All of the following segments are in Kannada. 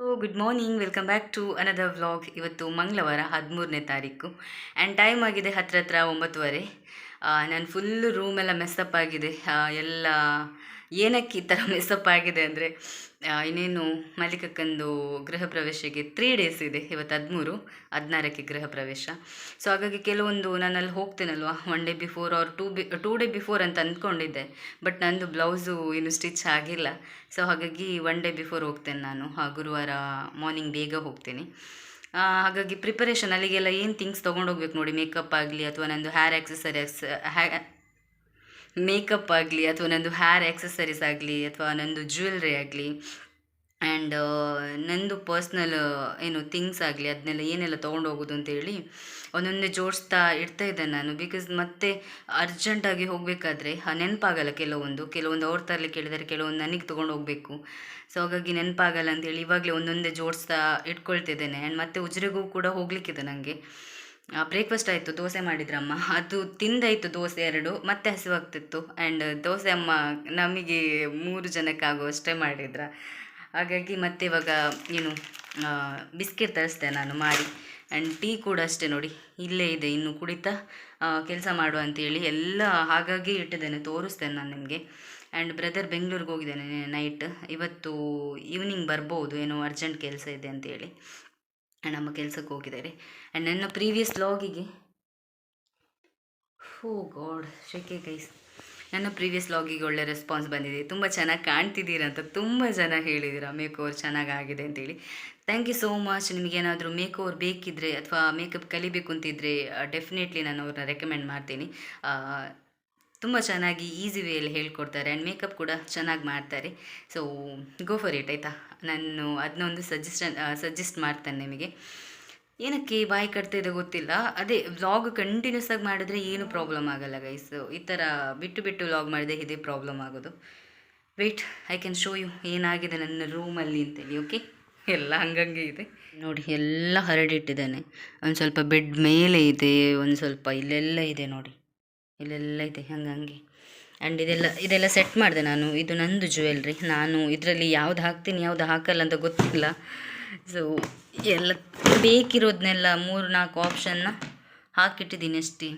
Good morning welcome back to another vlog ಇವತ್ತು ಮಂಗಳವಾರ ಹದಿಮೂರನೇ ತಾರೀಕು. ಆ್ಯಂಡ್ ಟೈಮ್ ಆಗಿದೆ ಹತ್ರ ಹತ್ರ ಒಂಬತ್ತುವರೆ ನಾನು ಫುಲ್ಲು ರೂಮೆಲ್ಲ ಮೆಸ್ಸಪ್ ಆಗಿದೆ. ಎಲ್ಲ ಏನಕ್ಕೆ ಈ ಥರ ಮೆಸ್ಸಪ್ ಆಗಿದೆ ಅಂದರೆ ಇನ್ನೇನು ಮಲ್ಲಿಕಕ್ಕಂದು ಗೃಹ ಪ್ರವೇಶಕ್ಕೆ ತ್ರೀ ಡೇಸ್ ಇದೆ, ಇವತ್ತು ಹದಿಮೂರು, ಹದಿನಾರಕ್ಕೆ ಗೃಹ ಪ್ರವೇಶ. ಸೊ ಹಾಗಾಗಿ ಕೆಲವೊಂದು ನಾನು ಅಲ್ಲಿ ಹೋಗ್ತೇನಲ್ವ one day before or two be two day before ಅಂತ ಅಂದ್ಕೊಂಡಿದ್ದೆ ಬಟ್ ನಂದು ಬ್ಲೌಸು ಇನ್ನು ಸ್ಟಿಚ್ ಆಗಿಲ್ಲ. ಸೊ ಹಾಗಾಗಿ ಒನ್ ಡೇ ಬಿಫೋರ್ ಹೋಗ್ತೇನೆ ನಾನು ಗುರುವಾರ ಮಾರ್ನಿಂಗ್ ಬೇಗ ಹೋಗ್ತೀನಿ. ಹಾಗಾಗಿ ಪ್ರಿಪರೇಷನ್ ಅಲ್ಲಿಗೆಲ್ಲ ಏನು ಥಿಂಗ್ಸ್ ತೊಗೊಂಡೋಗ್ಬೇಕು ನೋಡಿ ಮೇಕಪ್ ಆಗಲಿ ಅಥವಾ ನಂದು ಹೇರ್ ಆಕ್ಸೆಸರೀಸ್ ಹ್ಯಾ ಮೇಕಪ್ ಆಗಲಿ ಅಥವಾ ನಂದು ಹ್ಯಾರ್ ಆಕ್ಸೆಸರೀಸ್ ಆಗಲಿ ಅಥವಾ ನಂದು ಜ್ಯುವೆಲ್ರಿ ಆಗಲಿ ಆ್ಯಂಡ್ ನಂದು ಪರ್ಸ್ನಲ್ ಏನು ಥಿಂಗ್ಸ್ ಆಗಲಿ ಅದನ್ನೆಲ್ಲ ಏನೆಲ್ಲ ತೊಗೊಂಡು ಹೋಗೋದು ಅಂತೇಳಿ ಒಂದೊಂದೇ ಜೋಡಿಸ್ತಾ ಇಡ್ತಾ ಇದ್ದೆ ನಾನು ಬಿಕಾಸ್ ಮತ್ತೆ ಅರ್ಜೆಂಟಾಗಿ ಹೋಗಬೇಕಾದ್ರೆ ನೆನಪಾಗಲ್ಲ ಕೆಲವೊಂದು. ಕೆಲವೊಂದು ಅವ್ರ ತರಲಿ ಕೇಳಿದರೆ ಕೆಲವೊಂದು ನನಗೆ ತೊಗೊಂಡು ಹೋಗಬೇಕು. ಸೊ ಹಾಗಾಗಿ ನೆನಪಾಗಲ್ಲ ಅಂತೇಳಿ ಇವಾಗಲೇ ಒಂದೊಂದೇ ಜೋಡಿಸ್ತಾ ಇಟ್ಕೊಳ್ತಿದ್ದೇನೆ. ಆ್ಯಂಡ್ ಮತ್ತೆ ಉಜ್ರೆಗೂ ಕೂಡ ಹೋಗಲಿಕ್ಕಿದೆ ನನಗೆ ಬ್ರೇಕ್ಫಾಸ್ಟ್ ಆಯಿತು, ದೋಸೆ ಮಾಡಿದ್ರಮ್ಮ. ಅದು ತಿಂದಾಯಿತು, ದೋಸೆ ಎರಡು, ಮತ್ತೆ ಹಸಿವಾಗ್ತಿತ್ತು ಆ್ಯಂಡ್ ದೋಸೆ ಅಮ್ಮ ನಮಗೆ ಮೂರು ಜನಕ್ಕಾಗುವಷ್ಟೇ ಮಾಡಿದ್ರ. ಹಾಗಾಗಿ ಮತ್ತೆ ಇವಾಗ ಏನು ಬಿಸ್ಕೆಟ್ ತರಿಸ್ದೆ ನಾನು ಮಾಡಿ. ಆ್ಯಂಡ್ ಟೀ ಕೂಡ ಅಷ್ಟೇ ನೋಡಿ, ಇಲ್ಲೇ ಇದೆ, ಇನ್ನು ಕುಡಿತಾ ಕೆಲಸ ಮಾಡುವ ಅಂತೇಳಿ ಎಲ್ಲ ಹಾಗಾಗಿ ಇಟ್ಟಿದ್ದೇನೆ, ತೋರಿಸ್ತೇನೆ ನಾನು ನಿಮಗೆ. ಆ್ಯಂಡ್ ಬ್ರದರ್ ಬೆಂಗಳೂರಿಗೆ ಹೋಗಿದ್ದೇನೆ ನೈಟ್ ಇವತ್ತು ಈವ್ನಿಂಗ್ ಬರ್ಬೋದು, ಏನೋ ಅರ್ಜೆಂಟ್ ಕೆಲಸ ಇದೆ ಅಂತೇಳಿ. ನಮ್ಮ ಕೆಲಸಕ್ಕೆ ಹೋಗಿದ್ದಾರೆ ಆ್ಯಂಡ್ ನನ್ನ ಪ್ರೀವಿಯಸ್ ಲಾಗಿಗೆ ಹೋ ಗಾಡ್ ಶೆಕೆ ಗೈಸ್ ನನ್ನ ಪ್ರೀವಿಯಸ್ ಲಾಗಿಗೆ ಒಳ್ಳೆ ರೆಸ್ಪಾನ್ಸ್ ಬಂದಿದೆ. ತುಂಬ ಚೆನ್ನಾಗಿ ಕಾಣ್ತಿದ್ದೀರ ಅಂತ ತುಂಬ ಜನ ಹೇಳಿದ್ದೀರಾ ಮೇಕ್ ಓವರ್ ಚೆನ್ನಾಗಾಗಿದೆ ಅಂತೇಳಿ. ಥ್ಯಾಂಕ್ ಯು ಸೋ ಮಚ್ ನಿಮಗೇನಾದರೂ ಮೇಕ್ ಓವರ್ ಬೇಕಿದ್ದರೆ ಅಥವಾ ಮೇಕಪ್ ಕಲಿಬೇಕು ಅಂತಿದ್ದರೆ ಡೆಫಿನೆಟ್ಲಿ ನಾನು ಅವ್ರನ್ನ ರೆಕಮೆಂಡ್ ಮಾಡ್ತೀನಿ. ತುಂಬ ಚೆನ್ನಾಗಿ ಈಸಿ ವೇಯಲ್ಲಿ ಹೇಳ್ಕೊಡ್ತಾರೆ ಆ್ಯಂಡ್ ಮೇಕಪ್ ಕೂಡ ಚೆನ್ನಾಗಿ ಮಾಡ್ತಾರೆ. ಸೊ ಗೋ ಫಾರ್ ಇಟ್ ಆಯಿತಾ? ನಾನು ಅದನ್ನೊಂದು ಸಜೆಷನ್ ಸಜೆಸ್ಟ್ ಮಾಡ್ತೇನೆ ನಿಮಗೆ. ಏನಕ್ಕೆ ಬಾಯಿ ಇದೆ ಗೊತ್ತಿಲ್ಲ. ಅದೇ ವ್ಲಾಗ್ ಕಂಟಿನ್ಯೂಸ್ ಆಗಿ ಮಾಡಿದ್ರೆ ಏನು ಪ್ರಾಬ್ಲಮ್ ಆಗಲ್ಲ ಗೈಸ್ ಈ ಥರ ಬಿಟ್ಟು ಬಿಟ್ಟು ವ್ಲಾಗ್ ಮಾಡಿದ್ರೆ ಇದೇ ಪ್ರಾಬ್ಲಮ್ ಆಗೋದು. Wait I can show you ಏನಾಗಿದೆ ನನ್ನ ರೂಮಲ್ಲಿ ಅಂತೇಳಿ ಓಕೆ ಎಲ್ಲ ಹಂಗಂಗೆ ಇದೆ. ನೋಡಿ, ಎಲ್ಲ ಹರಡಿಟ್ಟಿದ್ದಾನೆ. ಒಂದು ಸ್ವಲ್ಪ ಬೆಡ್ ಮೇಲೆ ಇದೆ, ಒಂದು ಸ್ವಲ್ಪ ಇಲ್ಲೆಲ್ಲ ಇದೆ ನೋಡಿ. ಇಲ್ಲೆಲ್ಲ ಇದೆ ಹಾಗೆ ಆ್ಯಂಡ್ ಇದೆಲ್ಲ ಇದೆಲ್ಲ ಸೆಟ್ ಮಾಡಿದೆ ನಾನು. ಇದು ನಂದು ಜ್ಯುವೆಲ್ರಿ ನಾನು ಇದರಲ್ಲಿ ಯಾವ್ದು ಹಾಕ್ತೀನಿ, ಯಾವ್ದು ಹಾಕಲ್ಲ ಅಂತ ಗೊತ್ತಿಲ್ಲ. ಸೊ ಎಲ್ಲ ಬೇಕಿರೋದನ್ನೆಲ್ಲ ಮೂರು ನಾಲ್ಕು ಆಪ್ಷನ್ನ ಹಾಕಿಟ್ಟಿದ್ದೀನಿ ಅಷ್ಟೇ.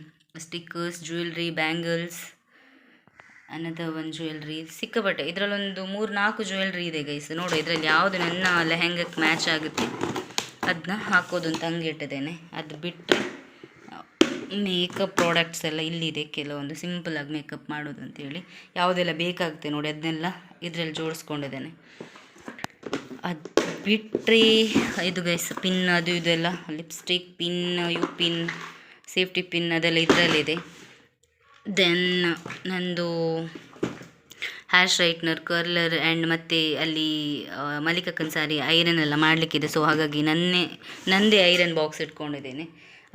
ಸ್ಟಿಕ್ಕರ್ಸ್ ಜ್ಯುವೆಲ್ರಿ ಬ್ಯಾಂಗಲ್ಸ್ ಅನ್ನದ ಒಂದು ಜ್ಯುವೆಲ್ರಿ ಸಿಕ್ಕಾಪಟ್ಟೆ. ಇದರಲ್ಲೊಂದು ಮೂರು ನಾಲ್ಕು ಜ್ಯುವೆಲ್ರಿ ಇದೆ ಗೈಸ್ ನೋಡು, ಇದರಲ್ಲಿ ಯಾವುದು ನನ್ನ ಲೆಹೆಂಗಕ್ಕೆ ಮ್ಯಾಚ್ ಆಗುತ್ತೆ ಅದನ್ನ ಹಾಕೋದು ಅಂತ ಹಂಗೆ ಇಟ್ಟಿದ್ದೇನೆ. ಅದು ಬಿಟ್ಟು ಮೇಕಪ್ ಪ್ರಾಡಕ್ಟ್ಸ್ ಎಲ್ಲ ಇಲ್ಲಿದೆ. ಕೆಲವೊಂದು ಸಿಂಪಲಾಗಿ ಮೇಕಪ್ ಮಾಡೋದು ಅಂತೇಳಿ ಯಾವುದೆಲ್ಲ ಬೇಕಾಗುತ್ತೆ ನೋಡಿ, ಅದನ್ನೆಲ್ಲ ಇದರಲ್ಲಿ ಜೋಡಿಸ್ಕೊಂಡಿದ್ದೇನೆ. ಅದು ಬಿಟ್ಟರೆ ಇದು ಗೈಸ್ ಪಿನ್ ಅದು ಇದೆಲ್ಲ lipstick pin U pin safety pin ಅದೆಲ್ಲ ಇದರಲ್ಲಿದೆ. ದೆನ್ ನಂದು ಹೇರ್ ಸ್ಟ್ರೈಟ್ನರ್ ಕರ್ಲರ್ ಆ್ಯಂಡ್ ಮತ್ತು ಅಲ್ಲಿ ಮಲ್ಲಿಕಕ್ಕನ ಸಾರಿ ಐರನ್ ಎಲ್ಲ ಮಾಡಲಿಕ್ಕಿದೆ. ಸೊ ಹಾಗಾಗಿ ನನ್ನೇ ನನ್ನದೇ ಐರನ್ ಬಾಕ್ಸ್ ಇಟ್ಕೊಂಡಿದ್ದೇನೆ.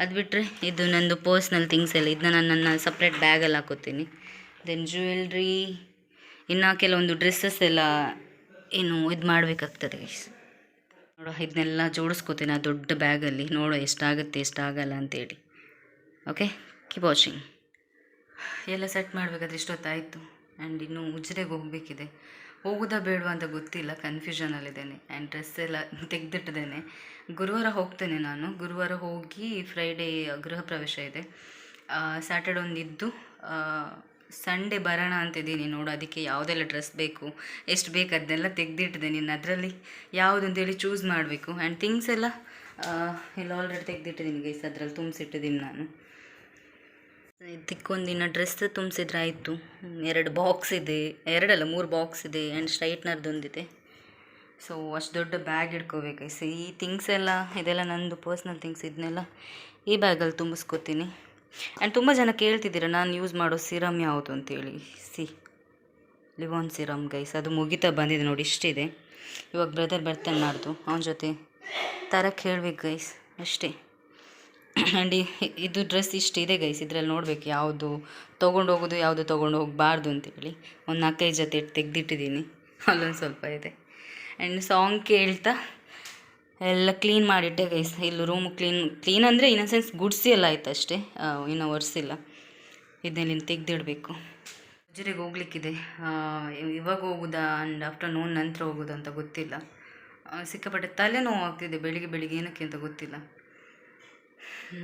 ಅದು ಬಿಟ್ಟರೆ ಇದು ನಂದು ಪರ್ಸ್ನಲ್ ಥಿಂಗ್ಸ್ ಎಲ್ಲ. ಇದನ್ನ ನಾನು ನನ್ನ ಸಪ್ರೇಟ್ ಬ್ಯಾಗಲ್ಲಿ ಹಾಕೋತೀನಿ. ದೆನ್ ಜ್ಯುವೆಲ್ರಿ ಇನ್ನು ಕೆಲವೊಂದು ಡ್ರೆಸ್ಸಸ್ ಎಲ್ಲ ಏನು ಇದು ಮಾಡಬೇಕಾಗ್ತದೆ ನೋಡೋ ಇದನ್ನೆಲ್ಲ ಜೋಡಿಸ್ಕೋತೀನಿ ಆ ದೊಡ್ಡ ಬ್ಯಾಗಲ್ಲಿ ನೋಡೋ, ಎಷ್ಟಾಗುತ್ತೆ, ಎಷ್ಟಾಗಲ್ಲ ಅಂತೇಳಿ. ಓಕೆ ಕೀಪ್ ವಾಚಿಂಗ್ ಎಲ್ಲ ಸೆಟ್ ಮಾಡಬೇಕಾದ್ರೆ ಇಷ್ಟೊತ್ತಾಯಿತು. ಆ್ಯಂಡ್ ಇನ್ನು ಉಜ್ರೆಗೆ ಹೋಗಬೇಕಿದೆ. ಹೋಗೋದಾ ಬೇಡವಾ ಅಂತ ಗೊತ್ತಿಲ್ಲ ಕನ್ಫ್ಯೂಷನಲ್ಲಿದ್ದೇನೆ ಆ್ಯಂಡ್ ಡ್ರೆಸ್ ಎಲ್ಲ ತೆಗೆದಿಟ್ಟಿದ್ದೇನೆ. ಗುರುವಾರ ಹೋಗ್ತೇನೆ ನಾನು. ಗುರುವಾರ ಹೋಗಿ ಫ್ರೈಡೇ ಗೃಹ ಪ್ರವೇಶ ಇದೆ. ಸ್ಯಾಟರ್ಡೆ ಒಂದು ಇದ್ದು ಸಂಡೇ ಬರೋಣ ಅಂತಿದ್ದೀನಿ ನೋಡು, ಅದಕ್ಕೆ ಯಾವುದೆಲ್ಲ ಡ್ರೆಸ್ ಬೇಕು, ಎಷ್ಟು ಬೇಕು ಅದನ್ನೆಲ್ಲ ತೆಗೆದಿಟ್ಟಿದೆ ನೀನು ಅದರಲ್ಲಿ ಯಾವುದು ಅಂತೇಳಿ ಚೂಸ್ ಮಾಡಬೇಕು. ಆ್ಯಂಡ್ ಥಿಂಗ್ಸ್ ಎಲ್ಲ ಎಲ್ಲ ಆಲ್ರೆಡಿ ತೆಗೆದಿಟ್ಟಿದ್ದೀನಿ ಗೈಸ್ ಅದರಲ್ಲಿ ತುಂಬಿಸಿಟ್ಟಿದ್ದೀನಿ ನಾನು. ಇದಕ್ಕೊಂದಿನ ಡ್ರೆಸ್ ತುಂಬಿಸಿದ್ರೆ ಆಯಿತು. ಎರಡು ಬಾಕ್ಸ್ ಇದೆ. ಎರಡಲ್ಲ, ಮೂರು ಬಾಕ್ಸ್ ಇದೆ ಆ್ಯಂಡ್ ಸ್ಟ್ರೈಟ್ನರ್ದೊಂದಿದೆ ಸೊ ಅಷ್ಟು ದೊಡ್ಡ ಬ್ಯಾಗ್ ಇಟ್ಕೋಬೇಕು ಸೊ ಈ ಥಿಂಗ್ಸ್ ಎಲ್ಲ, ಇದೆಲ್ಲ ನಂದು ಪರ್ಸ್ನಲ್ ಥಿಂಗ್ಸ್ ಇದನ್ನೆಲ್ಲ ಈ ಬ್ಯಾಗಲ್ಲಿ ತುಂಬಿಸ್ಕೊತೀನಿ. ಆ್ಯಂಡ್ ತುಂಬ ಜನ ಕೇಳ್ತಿದ್ದೀರ, ನಾನು ಯೂಸ್ ಮಾಡೋ ಸಿರಮ್ ಯಾವುದು ಅಂತೇಳಿ. ಸಿ ಲಿವಾನ್ ಸಿರಮ್ ಗೈಸ್ ಅದು ಮುಗಿತಾ ಬಂದಿದೆ ನೋಡಿ, ಇಷ್ಟಿದೆ. ಇವಾಗ ಬ್ರದರ್ ಬರ್ತಾನೆ ನಾಡ್ದು. ಅವನ ಜೊತೆ ತರಕ್ಕೆ ಹೇಳ್ಬೇಕು ಗೈಸ್ ಅಷ್ಟೇ. ಆ್ಯಂಡ್ ಇದು ಡ್ರೆಸ್ ಇಷ್ಟಿದೆ ಗೈಸ್ ಇದರಲ್ಲಿ ನೋಡಬೇಕು ಯಾವುದು, ತೊಗೊಂಡು ಹೋಗೋದು ಯಾವುದು ತೊಗೊಂಡು ಹೋಗಬಾರ್ದು ಅಂತೇಳಿ. ಒಂದು ನಾಲ್ಕೈದು ಜೊತೆ ತೆಗೆದಿಟ್ಟಿದ್ದೀನಿ ಅಲ್ಲೊಂದು ಸ್ವಲ್ಪ ಇದೆ. ಆ್ಯಂಡ್ ಸಾಂಗ್ ಕೇಳ್ತಾ ಎಲ್ಲ ಕ್ಲೀನ್ ಮಾಡಿಟ್ಟೆ ಗೈಸ್ ಇಲ್ಲಿ ರೂಮ್ ಕ್ಲೀನ್ ಕ್ಲೀನ್ ಅಂದರೆ ಇನ್ ಸೆನ್ಸ್ ಗುಡ್ಸಿ ಎಲ್ಲ ಆಯ್ತು ಅಷ್ಟೇ. ಇನ್ನು ಒರೆಸಿಲ್ಲ. ಇದನ್ನೆಲ್ಲ ತೆಗೆದಿಡಬೇಕು. ಜೊತೆಗೆ ಹೋಗ್ಲಿಕ್ಕಿದೆ. ಇವಾಗ ಹೋಗೋದಾ ಆ್ಯಂಡ್ ಆಫ್ಟರ್ನೂನ್ ನಂತರ ಹೋಗೋದು ಅಂತ ಗೊತ್ತಿಲ್ಲ. ಸಿಕ್ಕಾಪಟ್ಟೆ ತಲೆನೋವು ಆಗ್ತಿದೆ, ಬೆಳಿಗ್ಗೆ ಬೆಳಿಗ್ಗೆ ಏನಕ್ಕೆ ಅಂತ ಗೊತ್ತಿಲ್ಲ.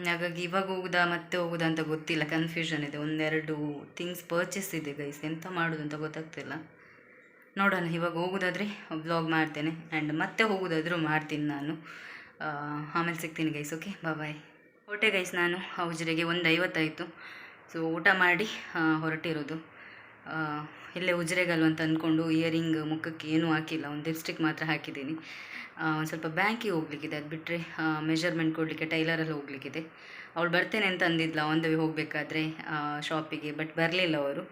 ಹಾಗಾಗಿ ಇವಾಗ ಹೋಗುದಾ, ಮತ್ತೆ ಹೋಗುದಾ ಅಂತ ಗೊತ್ತಿಲ್ಲ. ಕನ್ಫ್ಯೂಷನ್ ಇದೆ. ಒಂದೆರಡು ಥಿಂಗ್ಸ್ ಪರ್ಚೇಸ್ ಇದೆ ಗೈಸ್ ಎಂತ ಮಾಡೋದು ಅಂತ ಗೊತ್ತಾಗ್ತಿಲ್ಲ. ನೋಡೋಣ. ಇವಾಗ ಹೋಗೋದಾದ್ರೆ ಬ್ಲಾಗ್ ಮಾಡ್ತೇನೆ. ಆ್ಯಂಡ್ ಮತ್ತೆ ಹೋಗೋದಾದ್ರೂ ಮಾಡ್ತೀನಿ ನಾನು. ಆಮೇಲೆ ಸಿಗ್ತೀನಿ ಗೈಸ್ ಓಕೆ ಬಾಯ್ ಹೊಟ್ಟೆ ಗೈಸ್ ನಾನು ಉಜಿರೆಗೆ ಒಂದು ಐವತ್ತಾಯಿತು. ಸೊ ಊಟ ಮಾಡಿ ಹೊರಟಿರೋದು. ಇಲ್ಲೇ ಉಜ್ರೆಗಲ್ವ ಅಂತ ಅಂದ್ಕೊಂಡು ಇಯರಿಂಗ್ ಮುಖಕ್ಕೆ ಏನೂ ಹಾಕಿಲ್ಲ, ಒಂದು ಲಿಪ್ಸ್ಟಿಕ್ ಮಾತ್ರ ಹಾಕಿದ್ದೀನಿ. ಒಂದು ಸ್ವಲ್ಪ ಬ್ಯಾಂಕಿಗೆ ಹೋಗ್ಲಿಕ್ಕಿದೆ, ಅದು ಬಿಟ್ಟರೆ ಮೆಷರ್ಮೆಂಟ್ ಕೊಡಲಿಕ್ಕೆ ಟೈಲರಲ್ಲಿ ಹೋಗ್ಲಿಕ್ಕಿದೆ. ಅವಳು ಬರ್ತೇನೆ ಅಂತ ಅಂದಿದ್ಲ ಆನ್ ದ ವೇ ಹೋಗಬೇಕಾದ್ರೆ ಶಾಪಿಗೆ ಬಟ್ ಬರಲಿಲ್ಲ ಅವರು.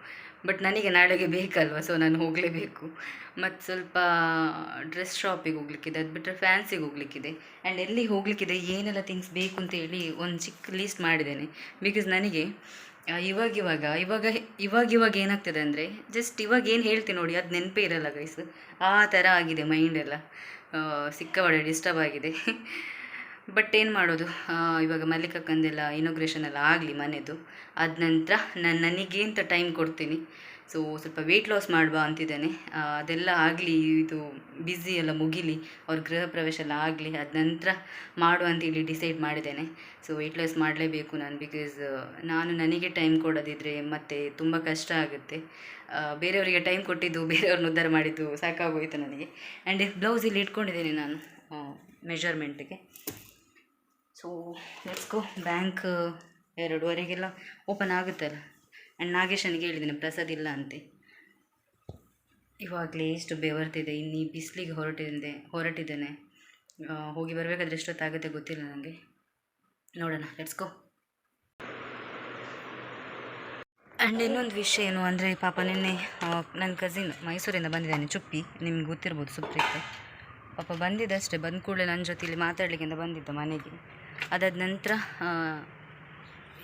ಬಟ್ ನನಗೆ ನಾಳೆಗೆ ಬೇಕಲ್ವ ಸೊ ನಾನು ಹೋಗಲೇಬೇಕು. ಮತ್ತು ಸ್ವಲ್ಪ ಡ್ರೆಸ್ ಶಾಪಿಗೆ ಹೋಗ್ಲಿಕ್ಕಿದೆ, ಅದು ಬಿಟ್ಟರೆ ಫ್ಯಾನ್ಸಿಗೆ ಹೋಗ್ಲಿಕ್ಕಿದೆ. ಆ್ಯಂಡ್ ಎಲ್ಲಿ ಹೋಗ್ಲಿಕ್ಕಿದೆ, ಏನೆಲ್ಲ ಥಿಂಗ್ಸ್ ಬೇಕು ಅಂತೇಳಿ ಒಂದು ಚಿಕ್ಕ ಲೀಸ್ಟ್ ಮಾಡಿದ್ದೇನೆ. ಬಿಕಾಸ್ ನನಗೆ ಇವಾಗ ಇವಾಗ ಇವಾಗ ಇವಾಗ ಇವಾಗ ಏನಾಗ್ತದೆ ಅಂದರೆ ಜಸ್ಟ್ ಇವಾಗ ಏನು ಹೇಳ್ತೀನಿ ನೋಡಿ ಅದು ನೆನಪೇ ಇರಲ್ಲ ಗೈಸ್ ಆ ಥರ ಆಗಿದೆ ಮೈಂಡ್ ಎಲ್ಲ. ಆ, ಸಿಕ್ಕಾಪಟ್ಟೆ ಡಿಸ್ಟರ್ಬ್ ಆಗಿದೆ. ಬಟ್ ಏನು ಮಾಡೋದು? ಇವಾಗ ಮಲ್ಲಿಕಕ್ಕಂದೆಲ್ಲ ಇನೋಗ್ರೇಷನ್ ಎಲ್ಲ ಆಗಲಿ ಮನೆದು. ಅದ ನಂತರ ನಾನು ನನಗೇಂತ ಟೈಮ್ ಕೊಡ್ತೀನಿ. ಸೊ ಸ್ವಲ್ಪ ವೆಯ್ಟ್ ಲಾಸ್ ಮಾಡುವ ಅಂತಿದ್ದೇನೆ. ಅದೆಲ್ಲ ಆಗಲಿ, ಇದು ಬ್ಯುಸಿ ಎಲ್ಲ ಮುಗಿಲಿ, ಅವ್ರ ಗೃಹ ಪ್ರವೇಶ ಎಲ್ಲ ಆಗಲಿ, ಅದ ನಂತರ ಮಾಡು ಅಂತೇಳಿ ಡಿಸೈಡ್ ಮಾಡಿದ್ದೇನೆ. ಸೊ ವೆಯ್ಟ್ ಲಾಸ್ ಮಾಡಲೇಬೇಕು ನಾನು ಬಿಕಾಸ್ ನಾನು ನನಗೆ ಟೈಮ್ ಕೊಡೋದಿದ್ರೆ ಮತ್ತೆ ತುಂಬ ಕಷ್ಟ ಆಗುತ್ತೆ. ಬೇರೆಯವರಿಗೆ ಟೈಮ್ ಕೊಟ್ಟಿದ್ದು, ಬೇರೆಯವ್ರನ್ನ ಉದ್ಧಾರ ಮಾಡಿದ್ದು ಸಾಕಾಗೋಯ್ತು ನನಗೆ. ಆ್ಯಂಡ್ ಬ್ಲೌಸ್ ಇಲ್ಲಿ ಇಟ್ಕೊಂಡಿದ್ದೀನಿ ನಾನು ಮೆಷರ್ಮೆಂಟಿಗೆ ಸೊ ಲೆಟ್ಸ್ ಗೋ ಬ್ಯಾಂಕ್ ಎರಡುವರೆಗೆಲ್ಲ ಓಪನ್ ಆಗುತ್ತಲ್ಲ. ಆ್ಯಂಡ್ ನಾಗೇಶನಿಗೆ ಹೇಳಿದ್ದೀನಿ, ಪ್ರಸಾದ್ ಇಲ್ಲ ಅಂತೆ. ಇವಾಗಲೇ ಎಷ್ಟು ಬೆವರ್ತಿದೆ, ಇನ್ನು ಈ ಬಿಸಿಲಿಗೆ ಹೊರಟಿದೆ, ಹೊರಟಿದ್ದೇನೆ. ಹೋಗಿ ಬರಬೇಕಾದ್ರೆ ಎಷ್ಟೊತ್ತಾಗುತ್ತೆ ಗೊತ್ತಿಲ್ಲ ನನಗೆ ನೋಡೋಣ ಲೆಟ್ಸ್ಕೋ ಆ್ಯಂಡ್ ಇನ್ನೊಂದು ವಿಷಯ ಏನು ಅಂದರೆ, ಪಾಪ ನಿನ್ನೆ ನನ್ನ ಕಸಿನ್ ಮೈಸೂರಿಂದ ಬಂದಿದ್ದಾನೆ, ಚುಪ್ಪಿ. ನಿಮ್ಗೆ ಗೊತ್ತಿರ್ಬೋದು ಸುಪ್ರೀತ್. ಪಾಪ ಬಂದಿದ್ದಷ್ಟೇ, ಬಂದ ಕೂಡಲೇ ನನ್ನ ಜೊತೆ ಇಲ್ಲಿ ಮಾತಾಡಲಿಕ್ಕೆ ಅಂತ ಬಂದಿದ್ದ ಮನೆಗೆ. ಅದಾದ ನಂತರ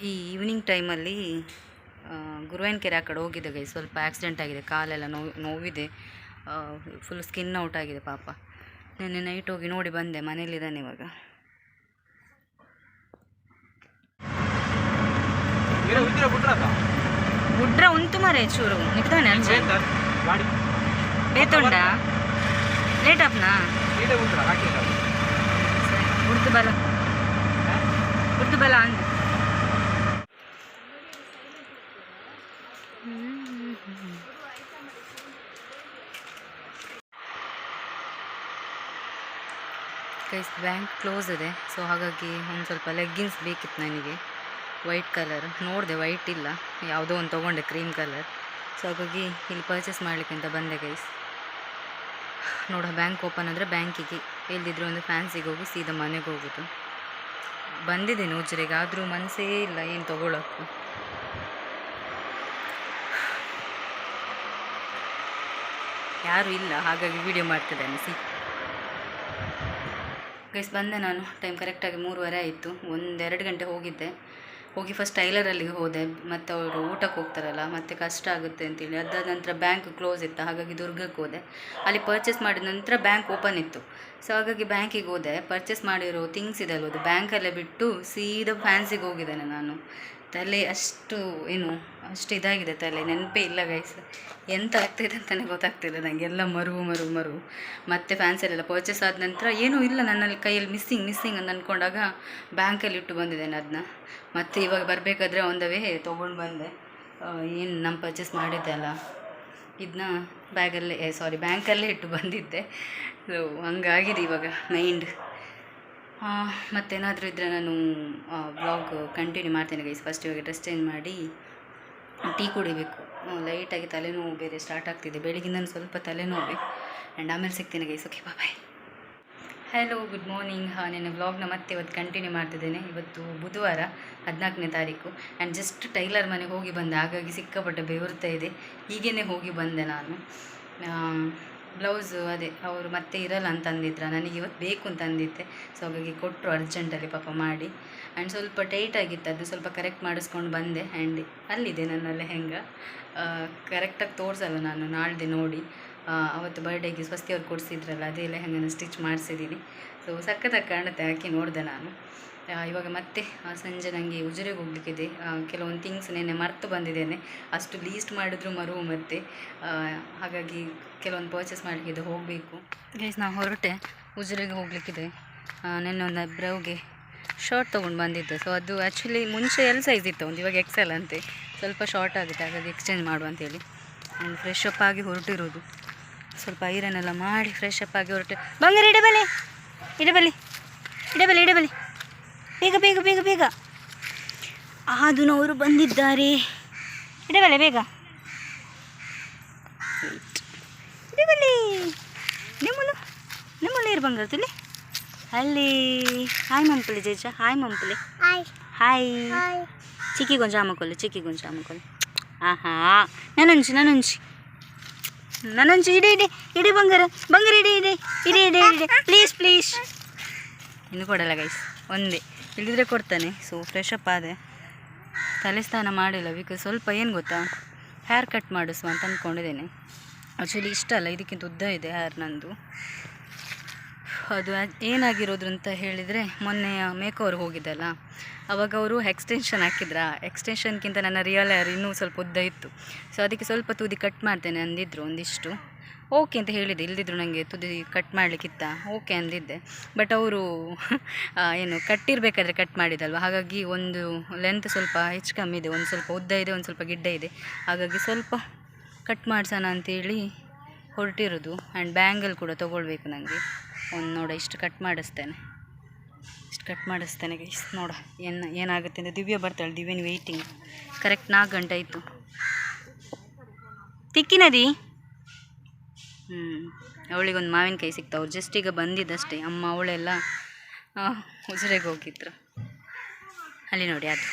ಈ ಈವ್ನಿಂಗ್ ಟೈಮಲ್ಲಿ ಗುರುವಿನ ಕೆರೆ ಆ ಕಡೆ ಹೋಗಿದ್ದೆ ಗೈ ಸ್ವಲ್ಪ ಆ್ಯಕ್ಸಿಡೆಂಟ್ ಆಗಿದೆ ಕಾಲೆಲ್ಲ ನೋವು ನೋವಿದೆ. ಫುಲ್ ಸ್ಕಿನ್ ಔಟ್ ಆಗಿದೆ ಪಾಪ. ನೆನ್ನೆ ನೈಟ್ ಹೋಗಿ ನೋಡಿ ಬಂದೆ ಮನೇಲಿದ್ದಾನೆ ಇವಾಗ. ಉಡ್ರ ಉಂಟು ಮರೆ ಚೂರು. ನಿಗ್ತಾನೆ ಬೇತುಂಡ ಲೇಟ್ ಅಪ್ನಾ ಉಡ್ದು ಬಲ. ಉಡ್ದು ಬಲ ಅಂದ್ರೆ ಗೈಸ್ ಬ್ಯಾಂಕ್ ಕ್ಲೋಸ್ ಇದೆ. ಸೊ ಹಾಗಾಗಿ ಒಂದು ಸ್ವಲ್ಪ ಲೆಗ್ಗಿನ್ಸ್ ಬೇಕಿತ್ತು ನನಗೆ. ವೈಟ್ ಕಲರ್ ನೋಡಿದೆ ವೈಟ್ ಇಲ್ಲ. ಯಾವುದೋ ಒಂದು ತೊಗೊಂಡೆ ಕ್ರೀಮ್ ಕಲರ್ ಸೊ ಹಾಗಾಗಿ ಇಲ್ಲಿ ಪರ್ಚೇಸ್ ಮಾಡಲಿಕ್ಕಿಂತ ಬಂದೆ ಗೈಸ್ ನೋಡ ಬ್ಯಾಂಕ್ ಓಪನ್ ಅಂದರೆ ಬ್ಯಾಂಕಿಗೆ ಇಲ್ದಿದ್ರೆ ಒಂದು ಫ್ಯಾನ್ಸಿಗೆ ಹೋಗಿ ಸೀದಾ ಮನೆಗೆ ಹೋಗೋದು. ಬಂದಿದ್ದೀನಿ ಉಜ್ರೆಗೆ ಆದರೂ ಮನಸ್ಸೇ ಇಲ್ಲ ಏನು ತೊಗೊಳಕ್ಕೆ. ಯಾರೂ ಇಲ್ಲ, ಹಾಗಾಗಿ ವಿಡಿಯೋ ಮಾಡ್ತಿದ್ದೇನೆ ಸಿ ಗೈಸ್ ಬಂದೆ ನಾನು. ಟೈಮ್ ಕರೆಕ್ಟಾಗಿ ಮೂರುವರೆ ಆಯಿತು. ಒಂದೆರಡು ಗಂಟೆ ಹೋಗಿದ್ದೆ. ಹೋಗಿ ಫಸ್ಟ್ ಟೈಲರಲ್ಲಿಗೆ ಹೋದೆ. ಮತ್ತು ಅವರು ಊಟಕ್ಕೆ ಹೋಗ್ತಾರಲ್ಲ, ಮತ್ತೆ ಕಷ್ಟ ಆಗುತ್ತೆ ಅಂತೇಳಿ. ಅದಾದ ನಂತರ ಬ್ಯಾಂಕ್ ಕ್ಲೋಸ್ ಇತ್ತು. ಹಾಗಾಗಿ ದುರ್ಗಕ್ಕೆ ಹೋದೆ. ಅಲ್ಲಿ ಪರ್ಚೇಸ್ ಮಾಡಿದ ನಂತರ ಬ್ಯಾಂಕ್ ಓಪನ್ ಇತ್ತು. ಸೊ ಹಾಗಾಗಿ ಬ್ಯಾಂಕಿಗೆ ಹೋದೆ. ಪರ್ಚೇಸ್ ಮಾಡಿರೋ ಥಿಂಗ್ಸ್ ಇದೆ ಅಲ್ವದು ಬ್ಯಾಂಕಲ್ಲೇ ಬಿಟ್ಟು ಸೀದಾ ಫ್ಯಾನ್ಸಿಗೆ ಹೋಗಿದ್ದೇನೆ ನಾನು. ತಲೆ ಅಷ್ಟು ಏನು, ಅಷ್ಟು ಇದಾಗಿದೆ ತಲೆ, ನೆನಪೇ ಇಲ್ಲ ಗೈಸ್ ಎಂತ ಆಗ್ತಿದೆ ಅಂತಲೇ ಗೊತ್ತಾಗ್ತಿಲ್ಲ ನನಗೆ ಎಲ್ಲ ಮರುವು ಮರುವು ಮರುವು. ಮತ್ತೆ ಫ್ಯಾನ್ಸಲ್ಲೆಲ್ಲ ಪರ್ಚೇಸ್ ಆದ ನಂತರ ಏನೂ ಇಲ್ಲ ನನ್ನಲ್ಲಿ ಕೈಯಲ್ಲಿ ಮಿಸ್ಸಿಂಗ್ ಮಿಸ್ಸಿಂಗ್ ಅಂತ ಅಂದ್ಕೊಂಡಾಗ ಬ್ಯಾಂಕಲ್ಲಿ ಇಟ್ಟು ಬಂದಿದ್ದೇನೆ ಅದನ್ನ ಮತ್ತೆ ಇವಾಗ ಬರಬೇಕಾದ್ರೆ ಒಂದವೇ ತೊಗೊಂಡು ಬಂದೆ. ಏನು ನಮ್ಮ ಪರ್ಚೇಸ್ ಮಾಡಿದ್ದೆ ಅಲ್ಲ? ಇದನ್ನ ಬ್ಯಾಗಲ್ಲೇ ಸಾರಿ ಬ್ಯಾಂಕಲ್ಲೇ ಇಟ್ಟು ಬಂದಿದ್ದೆ. ಸೊ ಹಂಗಾಗಿದೆ ಇವಾಗ ಮೈಂಡ್ ಮತ್ತೇನಾದರೂ ಇದ್ದರೆ ನಾನು ಬ್ಲಾಗ್ ಕಂಟಿನ್ಯೂ ಮಾಡ್ತೇನೆ ಗೈಸ್ ಫಸ್ಟ್ ಇವಾಗ ಡ್ರೆಸ್ ಚೇಂಜ್ ಮಾಡಿ, ಟೀ ಕುಡಿಬೇಕು. ಲೈಟಾಗಿ ತಲೆನೋವು ಬೇರೆ ಸ್ಟಾರ್ಟ್ ಆಗ್ತಿದೆ. ಬೆಳಗಿಂದ ಸ್ವಲ್ಪ ತಲೆನೋವೆ. ಆ್ಯಂಡ್ ಆಮೇಲೆ ಸಿಗ್ತೇನೆ guys okay bye hello good morning ನಾನು ವ್ಲಾಗ್ನ ಮತ್ತೆ ಇವತ್ತು ಕಂಟಿನ್ಯೂ ಮಾಡ್ತಿದ್ದೇನೆ. ಇವತ್ತು ಬುಧವಾರ ಹದಿನಾಲ್ಕನೇ ತಾರೀಕು. ಆ್ಯಂಡ್ ಜಸ್ಟ್ ಟೈಲರ್ ಮನೆಗೆ ಹೋಗಿ ಬಂದೆ. ಹಾಗಾಗಿ ಸಿಕ್ಕಾಪಟ್ಟೆ ಬೆವರ್ತಾ ಇದೆ. ಹೀಗೇ ಹೋಗಿ ಬಂದೆ ನಾನು. ಬ್ಲೌಸ್ ಅದೇ, ಅವರು ಮತ್ತೆ ಇರಲ್ಲ ಅಂತ ಅಂದಿದ್ರ. ನನಗೆ ಇವತ್ತು ಬೇಕು ಅಂತ ಅಂದಿದ್ದೆ. ಸೊ ಹಾಗಾಗಿ ಕೊಟ್ಟರು ಅರ್ಜೆಂಟಲ್ಲಿ ಪಾಪ ಮಾಡಿ. ಆ್ಯಂಡ್ ಸ್ವಲ್ಪ ಟೈಟ್ ಆಗಿತ್ತು. ಅದು ಸ್ವಲ್ಪ ಕರೆಕ್ಟ್ ಮಾಡಿಸ್ಕೊಂಡು ಬಂದೆ. ಆ್ಯಂಡ್ ಅಲ್ಲಿದೆ ನನ್ನ ಲೆಹೆಂಗ ಕರೆಕ್ಟಾಗಿ ತೋರಿಸಲ್ಲ ನಾನು ನಾಳ್ದೆ ನೋಡಿ. ಅವತ್ತು ಬರ್ಡೇಗೆ ಸ್ವಸ್ತಿ ಅವ್ರು ಕೊಡಿಸಿದ್ರಲ್ಲ ಅದೇ ಲೆಹಂಗನ ಸ್ಟಿಚ್ ಮಾಡಿಸಿದ್ದೀನಿ ಸೊ ಸಖತ್ತಾಗಿ ಕಾಣುತ್ತೆ. ಹಾಕಿ ನೋಡಿದೆ ನಾನು. ಇವಾಗ ಮತ್ತೆ ಸಂಜೆ ನನಗೆ ಉಜಿರೆಗೆ ಹೋಗ್ಲಿಕ್ಕಿದೆ. ಕೆಲವೊಂದು ಥಿಂಗ್ಸ್ ನೆನ್ನೆ ಮರ್ತು ಬಂದಿದ್ದೇನೆ. ಅಷ್ಟು ಲೀಸ್ಟ್ ಮಾಡಿದ್ರು ಮರು ಮತ್ತೆ ಹಾಗಾಗಿ ಕೆಲವೊಂದು ಪರ್ಚೇಸ್ ಮಾಡಲಿಕ್ಕಿದೆ ಹೋಗಬೇಕು. ಗೈಸ್ ನಾನು ಹೊರಟೆ. ಉಜಿರೆಗೆ ಹೋಗ್ಲಿಕ್ಕಿದೆ. ನೆನ್ನೆ ಒಂದು ಬ್ರೌಗೆ ಶಾರ್ಟ್ ತೊಗೊಂಡು ಬಂದಿದ್ದೆ. ಸೊ ಅದು ಆ್ಯಕ್ಚುಲಿ ಮುಂಚೆ ಎಲ್ ಸೈಜ್ ಇತ್ತು. ಒಂದು ಇವಾಗ ಎಕ್ಸೆಲ್ ಅಂತೆ. ಸ್ವಲ್ಪ ಶಾರ್ಟ್ ಆಗುತ್ತೆ. ಹಾಗಾಗಿ ಎಕ್ಸ್ಚೇಂಜ್ ಮಾಡುವ ಅಂತೇಳಿ. ನಾನು ಫ್ರೆಶ್ ಅಪ್ ಆಗಿ ಹೊರಟಿರೋದು. ಸ್ವಲ್ಪ ಐರನ್ ಎಲ್ಲ ಮಾಡಿ ಫ್ರೆಶ್ ಅಪ್ ಆಗಿ ಹೊರಟೆ. ಬಂಗಾರ ಇಡಬಲಿ ಇಡಬಲಿ ಇಡಬಲಿ ಇಡಬಲಿ ಬೇಗ ಬೇಗ ಬೇಗ ಬೇಗ. ಆದುನವರು ಬಂದಿದ್ದಾರೆ. ಇಡಬಲೆ ಬೇಗ. Wait. ಇಡಬಲಿ ನಿಮ್ಮಲು ನಿಮ್ಮಲು ಇರು ಬಂಗಾರ ತುಲಿ ಅಲ್ಲಿ. ಹಾಯ್ ಮಂಪಲಿ ಜೇಜ. ಹಾಯ್ ಮಂಪಲಿ ಹಾಯ್ ಚಿಕ್ಕಿಗೊಂದು ಜಾಮಕೊಲ್ಲು ಚಿಕ್ಕಿಗೊಂದು ಜಾಮಕೊಲ್ಲು ಆಹಾ. ನಾನೊಂಚು ನಾನೊಂಚು ನಾನೊಂಚು ಇಡಿ ಇಡಿ ಇಡಿ ಬಂಗಾರ. ಬಂಗಾರ ಇಡಿ ಇಡಿ. ಇಡಿ ಇಡಿ ಇಡಿ ಪ್ಲೀಸ್ ಪ್ಲೀಸ್ ಇನ್ನು ಕೊಡಲ್ಲ ಗೈಸ್ ಒಂದೇ. ಇಲ್ಲಿದ್ರೆ ಕೊಡ್ತಾನೆ. ಸೊ ಫ್ರೆಶ್ ಅಪ್ ಆದೆ. ತಲೆ ಸ್ನಾನ ಮಾಡಿಲ್ಲ. ಬಿಕಾಸ್ ಸ್ವಲ್ಪ ಏನು ಗೊತ್ತಾ? ಹೇರ್ ಕಟ್ ಮಾಡಿಸುವ ಅಂತ ಅಂದ್ಕೊಂಡಿದ್ದೇನೆ ಆ್ಯಕ್ಚುಲಿ ಇಷ್ಟ ಅಲ್ಲ. ಇದಕ್ಕಿಂತ ಉದ್ದ ಇದೆ ಹೇರ್ ನಂದು. ಅದು ಏನಾಗಿರೋದು ಅಂತ ಹೇಳಿದರೆ, ಮೊನ್ನೆ ಮೇಕ್ ಅವ್ರು ಹೋಗಿದ್ದಲ್ಲ. ಅವಾಗ ಅವರು ಎಕ್ಸ್ಟೆನ್ಷನ್ ಹಾಕಿದ್ರ? ಎಕ್ಸ್ಟೆನ್ಷನ್ಗಿಂತ ನನ್ನ ರಿಯಲ್ ಹೇರ್ ಇನ್ನೂ ಸ್ವಲ್ಪ ಉದ್ದ ಇತ್ತು. ಸೊ ಅದಕ್ಕೆ ಸ್ವಲ್ಪ ತುದಿ ಕಟ್ ಮಾಡ್ತೇನೆ ಅಂದಿದ್ರು ಒಂದಿಷ್ಟು. ಓಕೆ ಅಂತ ಹೇಳಿದೆ ಇಲ್ದಿದ್ರು ನನಗೆ ತುದಿ ಕಟ್ ಮಾಡಲಿಕ್ಕಿತ್ತ? ಓಕೆ ಅಂದಿದ್ದೆ. ಬಟ್ ಅವರು ಏನು ಕಟ್ಟಿರಬೇಕಾದ್ರೆ ಕಟ್ ಮಾಡಿದಲ್ವ? ಹಾಗಾಗಿ ಒಂದು ಲೆಂತ್ ಸ್ವಲ್ಪ ಹೆಚ್ಚು ಕಮ್ಮಿ ಇದೆ. ಒಂದು ಸ್ವಲ್ಪ ಉದ್ದ ಇದೆ, ಒಂದು ಸ್ವಲ್ಪ ಗಿಡ್ಡ ಇದೆ. ಹಾಗಾಗಿ ಸ್ವಲ್ಪ ಕಟ್ ಮಾಡಿಸೋಣ ಅಂತೇಳಿ ಹೊರಟಿರೋದು. ಆ್ಯಂಡ್ ಬ್ಯಾಂಗಲ್ ಕೂಡ ತೊಗೊಳ್ಬೇಕು ನನಗೆ ಒಂದು ನೋಡ, ಇಷ್ಟು ಕಟ್ ಮಾಡಿಸ್ತೇನೆ. ಇಷ್ಟು ಕಟ್ ಮಾಡಿಸ್ತೇನೆ ಇಷ್ಟು ನೋಡ, ಏನು, ಏನಾಗುತ್ತೆ ಅಂದರೆ ದಿವ್ಯ ಬರ್ತಾಳೆ, ದಿವ್ಯನ ವೆಯ್ಟಿಂಗ್ ಕರೆಕ್ಟ್ ನಾಲ್ಕು ಗಂಟೆ ಆಯಿತು. ತಿಕ್ಕಿನದಿ ಹ್ಞೂ ಅವಳಿಗೊಂದು ಮಾವಿನಕಾಯಿ ಸಿಕ್ತಾವು. ಜಸ್ಟ್ ಈಗ ಬಂದಿದ್ದಷ್ಟೇ. ಅಮ್ಮ, ಅವಳೆಲ್ಲ ಉಸಿರೆಗೆ ಹೋಗಿದ್ರು ಅಲ್ಲಿ ನೋಡಿ, ಅದು.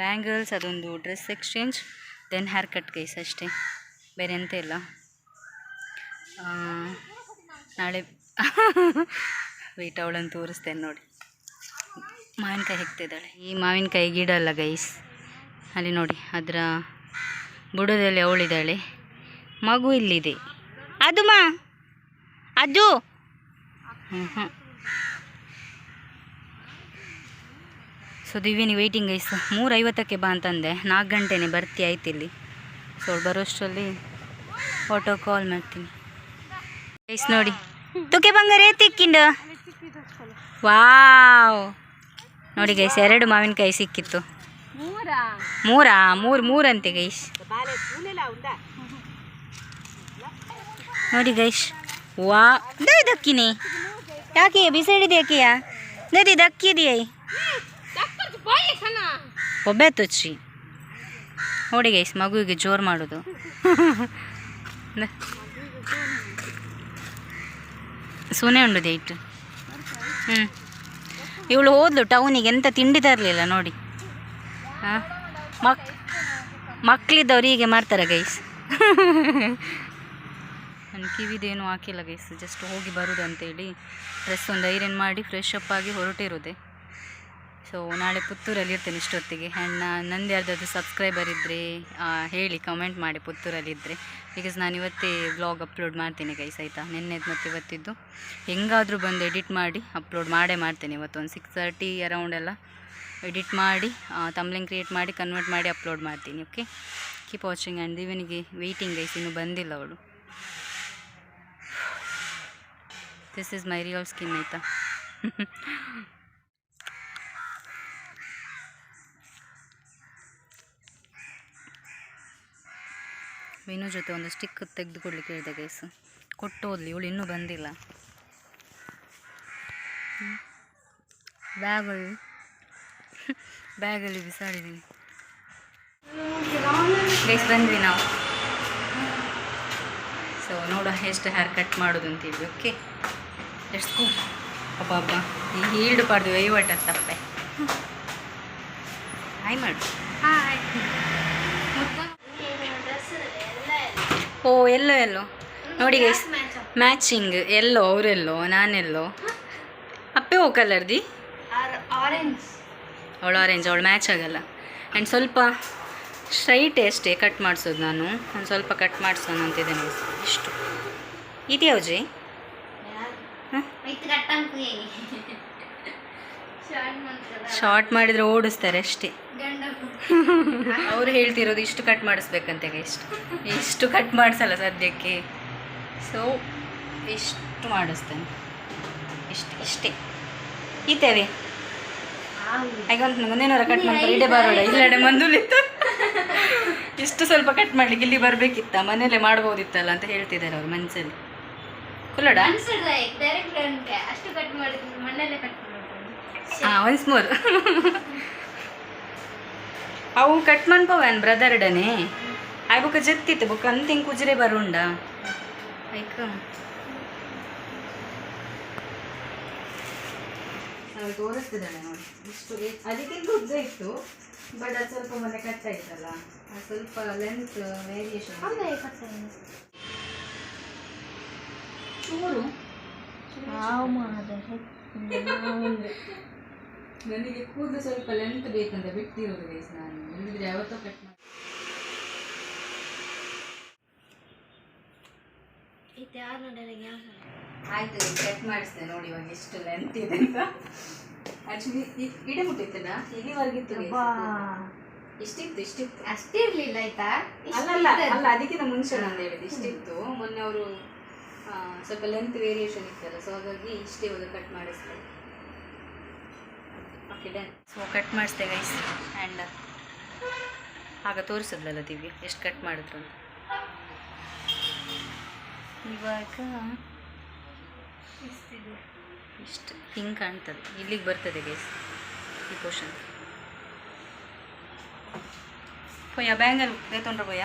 ಬ್ಯಾಂಗಲ್ಸ್ ಅದೊಂದು dress exchange then haircut guys ಅಷ್ಟೇ. ಬೇರೆ ಎಂತ ಇಲ್ಲ. ನಾಳೆ ವೆಯ್ಟ್ ಅವಳನ್ನು ತೋರಿಸ್ತೇನೆ ನೋಡಿ. ಮಾವಿನಕಾಯಿ ಹೆಕ್ತಿದ್ದಾಳೆ. ಈ ಮಾವಿನಕಾಯಿ ಗಿಡ ಅಲ್ಲ ಗೈಸ್ ಅಲ್ಲಿ ನೋಡಿ, ಅದರ ಬುಡದಲ್ಲಿ ಅವಳಿದ್ದಾಳೆ. ಮಗು ಇಲ್ಲಿದೆ. ಅದು ಮಾ ಅದು ಹ್ಞೂ ಹ್ಞೂ ಸೊ ದಿವ್ಯನಿ ವೆಯ್ಟಿಂಗ್ ಐಸ್ ಮೂರು ಐವತ್ತಕ್ಕೆ ಬಾ ಅಂತಂದೆ. ನಾಲ್ಕು ಗಂಟೆನೇ ಬರ್ತಿ, ಆಯ್ತು ಇಲ್ಲಿ. ಸೊ ಬರೋಷ್ಟರಲ್ಲಿ ಆಟೋ ಕಾಲ್ ಮಾಡ್ತೀನಿ. ಐಸ್ ನೋಡಿ. ತುಕೆ ಬಂಗಾರ ತಿಕ್ಕಿಂಡು ವಾವ್ ನೋಡಿ ಗೈಸ್ ಎರಡು ಮಾವಿನಕಾಯಿ ಸಿಕ್ಕಿತ್ತು. ಮೂರಾ? ಮೂರು? ಮೂರಂತೆ ಗೈಸ್. ನೋಡಿ ಗೈಸ್. ವಾ ದೇ ದಕ್ಕಿನಿ. ಯಾಕೆ ಬಿಸಿಡಿದೆ ಯಾಕೆಯ? ದೇ ದಕ್ಕಿದೆಯೇ? ಒಬ್ಬೆ ತುಚ್ಚಿ. ನೋಡಿ ಗೈಸ್ ಮಗುವಿಗೆ ಜೋರು ಮಾಡೋದು. ಸುನೆ ಉಂಡು ಇಟ್ಟು ಹ್ಞೂ ಇವಳು ಹೋದ್ಲು ಟೌನಿಗೆ ಎಂತ ತಿಂಡಿ ತರಲಿಲ್ಲ ನೋಡಿ. ಹಾಂ? ಮಕ್ ಮಕ್ಕಳಿದ್ದವ್ರು ಹೀಗೆ ಮಾಡ್ತಾರೆ ಗೈಸ್ ನನ್ನ ಕಿವಿದೇನು ಹಾಕಿಲ್ಲ ಗೈಸ್ ಜಸ್ಟ್ ಹೋಗಿ ಬರೋದು ಅಂತೇಳಿ ಡ್ರೆಸ್ ಒಂದು ಐರನ್ ಮಾಡಿ ಫ್ರೆಶ್ ಅಪ್ ಆಗಿ ಹೊರಟಿರೋದೆ. ಸೊ ನಾಳೆ ಪುತ್ತೂರಲ್ಲಿ ಇರ್ತೇನೆ ಇಷ್ಟೊತ್ತಿಗೆ. ಆ್ಯಂಡ್ ನಂದು ಯಾರ್ದಾದ್ರು ಸಬ್ಸ್ಕ್ರೈಬರ್ ಇದ್ದರೆ ಹೇಳಿ ಕಮೆಂಟ್ ಮಾಡಿ ಪುತ್ತೂರಲ್ಲಿದ್ದರೆ ಬಿಕಾಸ್ ನಾನು ಇವತ್ತೇ ವ್ಲಾಗ್ ಅಪ್ಲೋಡ್ ಮಾಡ್ತೀನಿ ಗೈಸ್ ಆಯಿತಾ? ನಿನ್ನೆದು ಮತ್ತು ಇವತ್ತಿದ್ದು. ಹೆಂಗಾದರೂ ಬಂದು ಎಡಿಟ್ ಮಾಡಿ ಅಪ್ಲೋಡ್ ಮಾಡೇ ಮಾಡ್ತೇನೆ ಇವತ್ತು ಒಂದು ಸಿಕ್ಸ್ ತರ್ಟಿ ಅರೌಂಡ್ ಎಲ್ಲ. ಎಡಿಟ್ ಮಾಡಿ ತಮ್ಲಿಂಗ್ ಕ್ರಿಯೇಟ್ ಮಾಡಿ ಕನ್ವರ್ಟ್ ಮಾಡಿ ಅಪ್ಲೋಡ್ ಮಾಡ್ತೀನಿ ಓಕೆ ಕೀಪ್ ವಾಚಿಂಗ್ ಆ್ಯಂಡ್ ದಿವನಿಗೆ ವೆಯ್ಟಿಂಗ್ ಗೈಸ್ ಇನ್ನೂ ಬಂದಿಲ್ಲ ಅವಳು. This is my real skin ಆಯಿತಾ? ಮೀನು ಜೊತೆ ಒಂದು ಸ್ಟಿಕ್ ತೆಗೆದುಕೊಡ್ಲಿಕ್ಕೆ ಹೇಳಿದೆ ಗೈಸ್ ಕೊಟ್ಟು ಹೋದ್ಲಿ, ಇವಳು ಇನ್ನೂ ಬಂದಿಲ್ಲ. ಬ್ಯಾಗಲ್ಲಿ ಬ್ಯಾಗಲ್ಲಿ ಬಿಸಾಡಿದ್ದೀನಿ ಗೈಸ್ ಬಂದ್ವಿ ನಾವು. ಸೊ ನೋಡ ಎಷ್ಟು ಹೇರ್ ಕಟ್ ಮಾಡೋದು ಅಂತೀವಿ ಓಕೆ ಎಷ್ಟು ಅಬ್ಬ ಅಬ್ಬ. ಈ ಹೀಲ್ಡ್ ಪಾಡ್ದು ವಹಿವಾಟ ತಪ್ಪೆ. ಹಾಯ್ ಮಾಡು ಓ ಎಲ್ಲೋ ಎಲ್ಲೋ. ನೋಡಿ ಗೈಸ್ ಮ್ಯಾಚಿಂಗ್ ಎಲ್ಲೋ ಅವರೆಲ್ಲೋ ನಾನೆಲ್ಲೋ. ಅಪ್ಪೆ ಓ ಕಲರ್ದಿ ಆರೆಂಜ್ ಅವಳು ಆರೆಂಜ್ ಅವಳು ಮ್ಯಾಚ್ ಆಗಲ್ಲ. ಆ್ಯಂಡ್ ಸ್ವಲ್ಪ ಸ್ಟ್ರೈಟೇ ಅಷ್ಟೇ ಕಟ್ ಮಾಡಿಸೋದು ನಾನು. ಒಂದು ಸ್ವಲ್ಪ ಕಟ್ ಮಾಡಿಸೋಣ ಅಂತಿದ್ದೇನೆ. ಇಷ್ಟು. ಇದು ಮಾಡ್ತಾರ ಶಾರ್ಟ್ ಮಾಡಿದ್ರೆ ಓಡಿಸ್ತಾರೆ ಅಷ್ಟೇ. ಅವ್ರು ಹೇಳ್ತಿರೋದು ಇಷ್ಟು ಕಟ್ ಮಾಡಿಸ್ಬೇಕಂತೆ ಇಷ್ಟು ಇಷ್ಟು ಕಟ್ ಮಾಡಿಸಲ್ಲ ಸದ್ಯಕ್ಕೆ. ಸೊ ಇಷ್ಟು ಮಾಡಿಸ್ತೇನೆ. ಇಷ್ಟು, ಇಷ್ಟೇ. ಈತೇವೆ ಮುಂದೇನವರ ಕಟ್ ಮಾಡ್ತಾರೆ. ಇಡೇ ಬರೋಡ ಇಲ್ಲಡೆ ಮಂದುಲಿತ್ತು ಇಷ್ಟು ಸ್ವಲ್ಪ ಕಟ್ ಮಾಡ್ಲಿಕ್ಕೆ ಇಲ್ಲಿ ಬರಬೇಕಿತ್ತ. ಮನೇಲೆ ಮಾಡ್ಬೋದಿತ್ತಲ್ಲ ಅಂತ ಹೇಳ್ತಿದ್ದಾರೆ ಅವ್ರು ಮನ್ಸಲ್ಲಿ. ಕುಲ್ಲಡ? ಹಾಂ ಒನ್ಸ್ ಮೋರ್ ಅವು ಕಟ್ ಮನ್ಪವನ್ ಬ್ರದರ್ ಡನೆ? ಆಯ್ ಬುಕ್ಕ ಜತ್ತಿತ್ತು ಬುಕ್ಕ ಅಂತ ಹಿಂಗೆ ಕುಜ್ರೆ ಬರುಂಡ ಐಕ ತೋರಿಸ್ತಿದ್ದೇನೆ ನೋಡಿ. ಇಷ್ಟು ಅದಕ್ಕಿಂತ ಉದ್ದ ಇತ್ತು ಬಟ್ ಅದು ಸ್ವಲ್ಪ ಮನೆ ಕಟ್ ಆಯ್ತಲ್ಲ ಅದು ಸ್ವಲ್ಪ ಲೆಂತ್ ವೇರಿಯೇಷನ್ ಚೂರು. ನನಗೆ ಕೂದಲು ಸ್ವಲ್ಪ ಲೆಂತ್ ಬೇಕಂತ ಬಿಟ್ಟಿರೋದು ಗೈಸ್ ನಾನು. ಇಲ್ಲದಿದ್ರೆ ಯಾವತ್ತೂ ಕಟ್ ಮಾಡಿ ಇದು ಯಾರು ನೋಡಲ್ಲ ಆಯ್ತು ಕಟ್ ಮಾಡಿಸ್ದೆ ನೋಡಿ ಇವಾಗ ಎಷ್ಟು ಲೆಂತ್ ಇದೆ ಅಂತ. ಆಕ್ಚುಲಿ ಇಡೆ ಮುಟ್ಟಿತ್ತದ ಇಲ್ಲಿವರೆಗಿತ್ತು. ಇಷ್ಟಿತ್ತು ಇಷ್ಟಿತ್ತು. ಅಷ್ಟಿರ್ಲಿಲ್ಲ ಆಯ್ತಾ? ಅಲ್ಲ ಅಲ್ಲ ಅದಕ್ಕಿಂತ ಮುಂಚೆ ನಾನು ಹೇಳಿದ್ದು ಇಷ್ಟಿತ್ತು. ಮೊನ್ನೆ ಅವರು ಸ್ವಲ್ಪ ಲೆಂತ್ ವೇರಿಯೇಷನ್ ಇತ್ತಲ್ಲ ಸೊ ಹಾಗಾಗಿ ಇಷ್ಟೇ ಇವಾಗ ಕಟ್ ಮಾಡಿಸ್ತಾರೆ ಓಕೆ ಡನ್ ಸೊ ಕಟ್ ಮಾಡಿಸ್ದೆ ಗೈಸ್ ಆ್ಯಂಡ್ ಆಗ ತೋರಿಸಿದ್ಲಲ್ಲ ದಿವ್ಯ ಎಷ್ಟು ಕಟ್ ಮಾಡಿದ್ರು ಅಂತ. ಇವಾಗ ಇಷ್ಟು ಹಿಂಗೆ ಕಾಣ್ತದೆ. ಇಲ್ಲಿಗೆ ಬರ್ತದೆ ಗೈಸ್ ಈ ಪೋರ್ಷನ್ ಪೋಯಾ ಬ್ಯಾಂಗಲ್ ತಗೊಂಡ್ರಾ ಪಯ್ಯ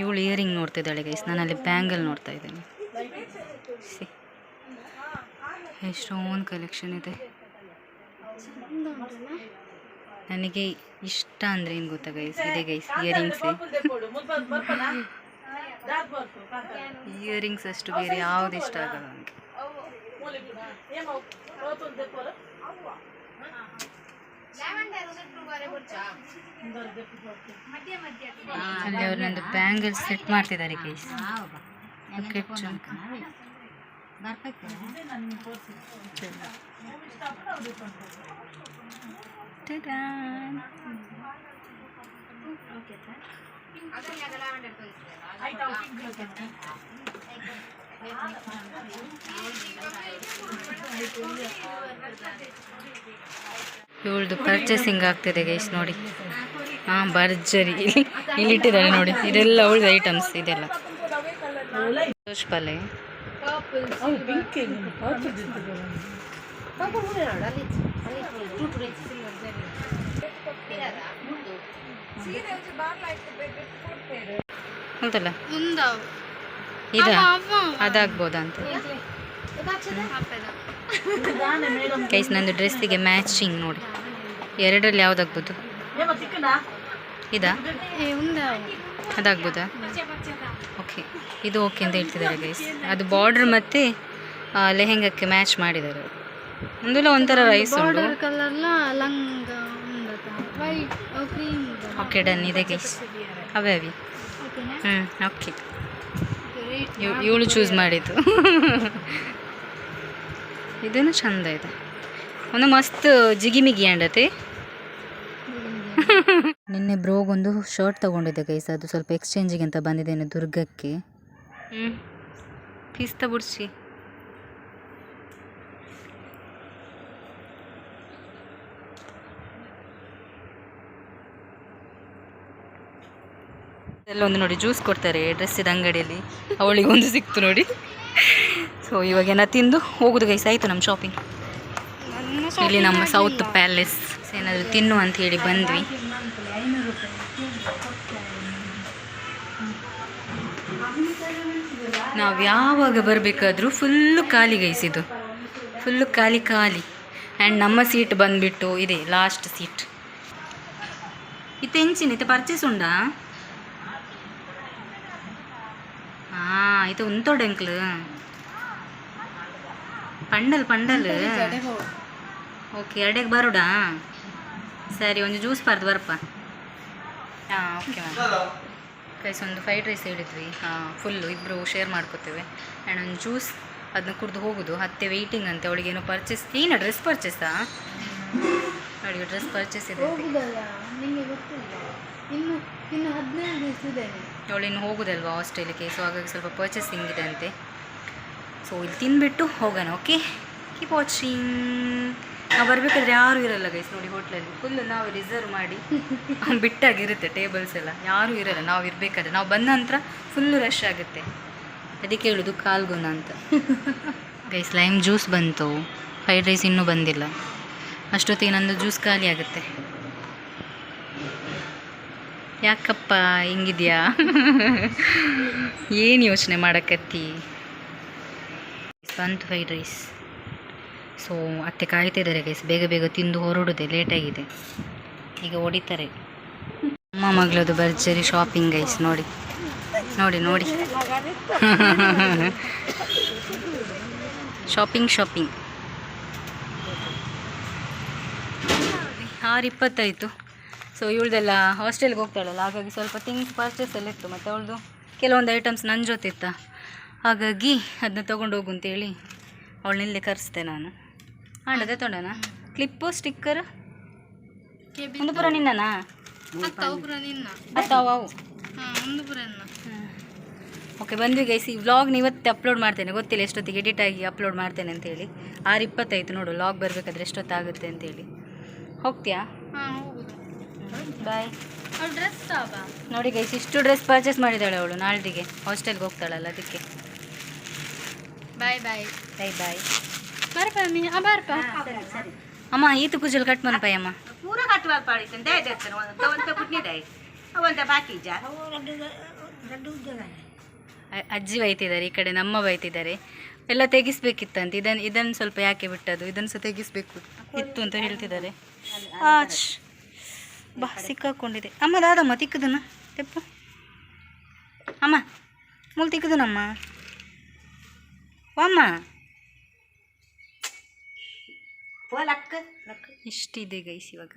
ಇವಳು ಇಯರಿಂಗ್ ನೋಡ್ತಿದ್ದಾಳೆ ಗೈಸ್ ನಾನು ಅಲ್ಲಿ ಬ್ಯಾಂಗಲ್ ನೋಡ್ತಾ ಇದ್ದೀನಿ. ಸಿ. ಎಷ್ಟೊಂದು ಕಲೆಕ್ಷನ್ ಇದೆ. ನನಗೆ ಇಷ್ಟ ಅಂದ್ರೆ ಏನು ಗೊತ್ತಾ ಗೈಸ್ ಇದೆ ಗೈಸ್ ಇಯರಿಂಗ್ಸ್ ಇಯರಿಂಗ್ಸ್ ಅಷ್ಟು ಬೇರೆ ಯಾವ್ದು ಇಷ್ಟ ಆಗಲ್ಲ ನನಗೆ ಅಲ್ಲಿ ಅವ್ರು ನಂದು ಬ್ಯಾಂಗಲ್ ಸೆಟ್ ಮಾಡ್ತಿದ್ದಾರೆ ಗೈಸ್ ಇವಳ್ದು ಪರ್ಚೇಸಿಂಗ್ ಆಗ್ತಿದೆ ಗೈಸ್ ನೋಡಿ. ಹಾಂ ಭರ್ಜರಿ. ಇಲ್ಲಿ ಇಲ್ಲಿ ನೋಡಿ. ಇದೆಲ್ಲ ಅವಳದು ಐಟಮ್ಸ್ ಇದೆಲ್ಲ. ಪಲ್ಲೆ. ಮುಂದಾವು ಇದ? ಅದಾಗ್ಬೋದಾ ಅಂತ. ಗೈಸ್ ನಂದು ಡ್ರೆಸ್ಸಿಗೆ ಮ್ಯಾಚಿಂಗ್ ನೋಡಿ. ಎರಡರಲ್ಲಿ ಯಾವ್ದಾಗ್ಬೋದು? ಇದಾ? ಅದಾಗ್ಬೋದಾ? ಓಕೆ ಇದು ಓಕೆ ಅಂತ ಹೇಳ್ತಿದ್ದಾರೆ ಗೈಸ್ ಅದು ಬಾರ್ಡ್ರ್ ಮತ್ತು ಲೆಹೆಂಗಕ್ಕೆ ಮ್ಯಾಚ್ ಮಾಡಿದ್ದಾರೆ ಒಂದೆಲ್ಲ ಒಂಥರ ರೈಸ್ ಡನ್ ಇದೆ ಗೈಸ್ ಅವೇ ಅವಿ. ಓಕೆನಾ ಹ್ಞೂ ಓಕೆ ಇವಳು ಚೂಸ್ ಮಾಡಿದ್ದು. ಇದನ್ನು ಚಂದ ಇದೆ. ಒಂದು ಮಸ್ತ್ ಜಿಗಿಮಿಗಿ ಅಂಡತೆ. ನಿನ್ನೆ ಬ್ರೋಗೊಂದು ಶರ್ಟ್ ತಗೊಂಡಿದ್ದೆ ಗೈಸ್ ಅದು ಸ್ವಲ್ಪ ಎಕ್ಸ್ಚೇಂಜಿಗೆ ಅಂತ ಬಂದಿದ್ದೇನೆ ದುರ್ಗಕ್ಕೆ. ಹ್ಞೂ ಪೀಸ್ತಾ ಬುಡ್ಸಿ. ಎಲ್ಲ ಒಂದು ನೋಡಿ ಜ್ಯೂಸ್ ಕೊಡ್ತಾರೆ ಡ್ರೆಸ್ಸಿದ ಅಂಗಡಿಯಲ್ಲಿ. ಅವಳಿಗೆ ಒಂದು ಸಿಕ್ತು ನೋಡಿ. ಸೊ ಇವಾಗೆಲ್ಲ ತಿಂದು ಹೋಗುದು ಗೈಸ್ ಆಯಿತು ನಮ್ಮ ಶಾಪಿಂಗ್ ಇಲ್ಲಿ ನಮ್ಮ ಸೌತ್ ಪ್ಯಾಲೇಸ್ ಏನಾದರೂ ತಿನ್ನು ಅಂತ ಹೇಳಿ ಬಂದ್ವಿ. ನಾವು ಯಾವಾಗ ಬರಬೇಕಾದ್ರೂ ಫುಲ್ಲು ಖಾಲಿ ಗೈಸಿದ್ದು ಫುಲ್ಲು ಖಾಲಿ ಖಾಲಿ. ಆ್ಯಂಡ್ ನಮ್ಮ ಸೀಟ್ ಬಂದುಬಿಟ್ಟು ಇದೆ ಲಾಸ್ಟ್ ಸೀಟ್ ಇತ್ತೆಂಚಿನ ಇತ್ತೆ ಪರ್ಚೇಸ್ ಉಂಡಾ ಹಾಂ ಇದು ಉಂತೋಡು ಅಂಕ್ಲು. ಪಂಡಲ್ ಪಂಡಲ್. ಓಕೆ ಎರಡಕ್ಕೆ ಬರೋಡಾ? ಸರಿ ಒಂದು ಜ್ಯೂಸ್ ಬರ್ದು ಬರಪ್ಪ ಹಾಂ ಓಕೆ ಮ್ಯಾಮ್. ಗೈಸ್ ಒಂದು ಫ್ರೈಡ್ ರೈಸ್ ಹೇಳಿದ್ವಿ. ಹಾಂ ಫುಲ್ಲು ಇಬ್ಬರು ಶೇರ್ ಮಾಡ್ಕೋತೇವೆ. ಆ್ಯಂಡ್ ಒಂದು ಜ್ಯೂಸ್ ಅದನ್ನ ಕುಡ್ದು ಹೋಗೋದು. ಹತ್ತೆ ವೆಯ್ಟಿಂಗ್ ಅಂತೆ. ಏನೋ ಪರ್ಚೇಸ್ ಏನ ಡ್ರೆಸ್ ಪರ್ಚೇಸಾ ಅವಳಿಗೆ ಡ್ರೆಸ್ ಪರ್ಚೇಸ್ ಇದೆ ಇನ್ನು ಇನ್ನು ಹದಿನೈದು ದಿವಸ ಇದೆ ಇನ್ನು ಹೋಗೋದಲ್ವಾ ಹಾಸ್ಟೆಲಿಗೆ ಸೊ ಹಾಗಾಗಿ ಸ್ವಲ್ಪ ಪರ್ಚೇಸಿಂಗ್ ಇದೆ ಅಂತೆ. ಸೊ ಇಲ್ಲಿ ತಿನ್ಬಿಟ್ಟು ಹೋಗೋಣ ಓಕೆ ಕೀಪ್ ವಾಚಿಂಗ್ ನಾವು ಬರಬೇಕಾದ್ರೆ ಯಾರೂ ಇರಲ್ಲ ಗೈಸ್ ನೋಡಿ ಹೋಟ್ಲಲ್ಲಿ ಫುಲ್ ನಾವು ರಿಸರ್ವ್ ಮಾಡಿ. ಬಿಟ್ಟಾಗಿರುತ್ತೆ ಟೇಬಲ್ಸ್ ಎಲ್ಲ. ಯಾರೂ ಇರಲ್ಲ ನಾವು ಇರಬೇಕಾದ್ರೆ. ನಾವು ಬಂದ ನಂತರ ಫುಲ್ಲು ರಶ್ ಆಗುತ್ತೆ. ಅದಕ್ಕೆ ಹೇಳೋದು ಕಾಲ್ಗುಣ ಅಂತ. ಗೈಸ್ ಲೈಮ್ ಜ್ಯೂಸ್ ಬಂತು. ಫ್ರೈಡ್ ರೈಸ್ ಇನ್ನೂ ಬಂದಿಲ್ಲ. ಅಷ್ಟೊತ್ತಿಗೆ ನಂದು ಜ್ಯೂಸ್ ಖಾಲಿ ಆಗುತ್ತೆ. ಯಾಕಪ್ಪ ಹಿಂಗಿದ್ಯಾ? ಏನು ಯೋಚನೆ ಮಾಡಕತ್ತಿ? ಬಂತು ಫ್ರೈಡ್ ರೈಸ್ ಸೊ ಅತ್ತೆ ಕಾಯ್ತಿದ್ದಾರೆ ಗೈಸ್ ಬೇಗ ಬೇಗ ತಿಂದು ಹೊರಡುದೆ ಲೇಟಾಗಿದೆ ಈಗ ಹೊಡಿತಾರೆ. ಅಮ್ಮ ಮಗಳದು ಭರ್ಜರಿ ಶಾಪಿಂಗ್ ಗೈಸ್ ನೋಡಿ. ನೋಡಿ ನೋಡಿ. ಶಾಪಿಂಗ್ ಶಾಪಿಂಗ್ ಆರು ಇಪ್ಪತ್ತಾಯಿತು ಸೊ ಇವಳ್ದೆಲ್ಲ ಹಾಸ್ಟೆಲ್ಗೆ ಹೋಗ್ತಾಳಲ್ಲ ಹಾಗಾಗಿ ಸ್ವಲ್ಪ ಥಿಂಗ್ಸ್ ಪರ್ಚೇಸ್ ಎಲ್ಲ ಇತ್ತು ಮತ್ತು ಅವಳದು ಕೆಲವೊಂದು ಐಟಮ್ಸ್ ನನ್ನ ಜೊತೆ ಇತ್ತ? ಹಾಗಾಗಿ ಅದನ್ನ ತೊಗೊಂಡು ಹೋಗು ಅಂತೇಳಿ ಅವಳನ್ನಿಲ್ಲೇ ಕರೆಸ್ದೆ ನಾನು. ಅಣ್ಣದೇ ತೊಂಡನ ಕ್ಲಿಪ್ಪು ಸ್ಟಿಕ್ಕರ್ ಒಂದು ಪುರ ನಿನ್ನನಾ? ಅವು ಓಕೆ ಬಂದ್ವಿ ಗೈಸಿ ವ್ಲಾಗ್ ಇವತ್ತೇ ಅಪ್ಲೋಡ್ ಮಾಡ್ತೇನೆ. ಗೊತ್ತಿಲ್ಲ ಎಷ್ಟೊತ್ತಿಗೆ ಎಡಿಟ್ ಆಗಿ ಅಪ್ಲೋಡ್ ಮಾಡ್ತೇನೆ ಅಂತೇಳಿ. ಆರು ಇಪ್ಪತ್ತೈತು ನೋಡು ಲಾಗ್ ಬರಬೇಕಾದ್ರೆ ಎಷ್ಟೊತ್ತಾಗುತ್ತೆ ಅಂತೇಳಿ. ಹೋಗ್ತೀಯಾ? ಬಾಯ್ ನೋಡಿ ಗೈಸ್ ಇಷ್ಟು ಡ್ರೆಸ್ ಪರ್ಚೇಸ್ ಮಾಡಿದ್ದಾಳೆ ಅವಳು ನಾಳೆಗೆ ಹಾಸ್ಟೆಲ್ಗೆ ಹೋಗ್ತಾಳಲ್ಲ ಅದಕ್ಕೆ. ಬಾಯ್ ಬಾಯ್ ಬಾಯ್ ಬಾಯ್ ಬರಪ್ಪ ಆ ಅಮ್ಮ ಈತು ಕುಜಲ್ ಕಟ್ ಮನ್ಪಾಯ್ ಅಮ್ಮ. ಪೂರ ಕಟ್ ಒಂದು ಒಂದು ಬಾಕಿ ಜಾ ಅಜ್ಜಿ ಬೈತಿದ್ದಾರೆ ಈ ಕಡೆ ನಮ್ಮ ಬೈತಿದ್ದಾರೆ. ಎಲ್ಲ ತೆಗಿಸ್ಬೇಕಿತ್ತಂತ ಇದನ್ನು ಇದನ್ನು ಸ್ವಲ್ಪ ಯಾಕೆ ಬಿಟ್ಟದು ಇದನ್ನು ಸಹ ತೆಗಿಸ್ಬೇಕು ಇತ್ತು ಅಂತ ಹೇಳ್ತಿದ್ದಾರೆ. ಆಚ್. ಬಾ ಸಿಕ್ಕಾಕೊಂಡಿದೆ ಅಮ್ಮ ದಾದಮ್ಮ ತಿಕ್ಕದನ ತೆಪ್ಪ. ಅಮ್ಮ ಮೂಲ್ ತಿಕ್ಕದನಮ್ಮ ಲಕ್ಕ ಇಷ್ಟಿದೆ ಗೈಸ್ ಇವಾಗ.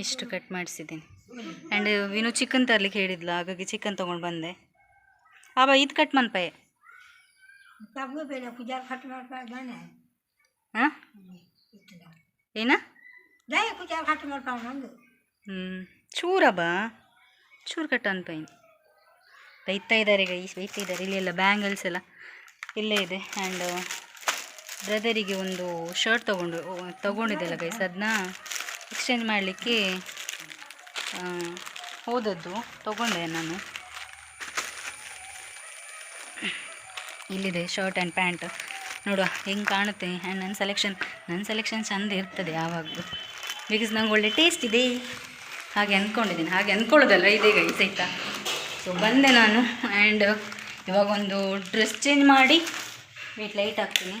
ಎಷ್ಟು ಕಟ್ ಮಾಡಿಸಿದ್ದೀನಿ. ಆ್ಯಂಡ್ ವಿನು ಚಿಕನ್ ತರ್ಲಿಕ್ಕೆ ಹೇಳಿದ್ಲು ಹಾಗಾಗಿ ಚಿಕನ್ ತೊಗೊಂಡು ಬಂದೆ. ಆಬಾ ಇದು ಕಟ್ ಮನ್ ಪೈ ಬೇಡ ಪೂಜಾ ಕಟ್ ಮಾಡ್ತಾನೆ ಹಾಂ ಏನ? ಹ್ಞೂ ಚೂರ ಬಾ ಚೂರು ಕಟ್ ಅನ್ಪೈನ್ ಬೈತಾ ಇದ್ದಾರೆ ಗೈಸ್ ಬೈತಾ ಇದ್ದಾರೆ ಇಲ್ಲೆಲ್ಲ ಬ್ಯಾಂಗಲ್ಸ್ ಎಲ್ಲ ಇಲ್ಲೇ ಇದೆ. ಆ್ಯಂಡ್ ಬ್ರದರಿಗೆ ಒಂದು ಶರ್ಟ್ ತೊಗೊಂಡು ತೊಗೊಂಡಿದ್ದೆಲ್ಲ ಗೈಸ್ ಅದನ್ನ ಎಕ್ಸ್ಚೇಂಜ್ ಮಾಡಲಿಕ್ಕೆ ಹೋದದ್ದು. ತೊಗೊಂಡೆ ನಾನು. ಇಲ್ಲಿದೆ ಶರ್ಟ್ ಆ್ಯಂಡ್ ಪ್ಯಾಂಟ್. ನೋಡುವ ಹೆಂಗೆ ಕಾಣುತ್ತೆ. ಆ್ಯಂಡ್ ನನ್ನ ಸೆಲೆಕ್ಷನ್ ನನ್ನ ಸೆಲೆಕ್ಷನ್ ಚೆಂದ ಇರ್ತದೆ ಯಾವಾಗಲೂ ಬಿಕಾಸ್ ನಂಗೆ ಒಳ್ಳೆ ಟೇಸ್ಟ್ ಇದೆ. ಹಾಗೆ ಅಂದ್ಕೊಂಡಿದ್ದೀನಿ ಹಾಗೆ ಅಂದ್ಕೊಳ್ಳೋದಲ್ಲ ಇದೇ ಗೈಸ್ ಸಹಿತ ಸೊ ಬಂದೆ ನಾನು. ಆ್ಯಂಡ್ ಇವಾಗ ಒಂದು ಡ್ರೆಸ್ ಚೇಂಜ್ ಮಾಡಿ ವೀಟ್ ಲೈಟ್ ಹಾಕ್ತೀನಿ.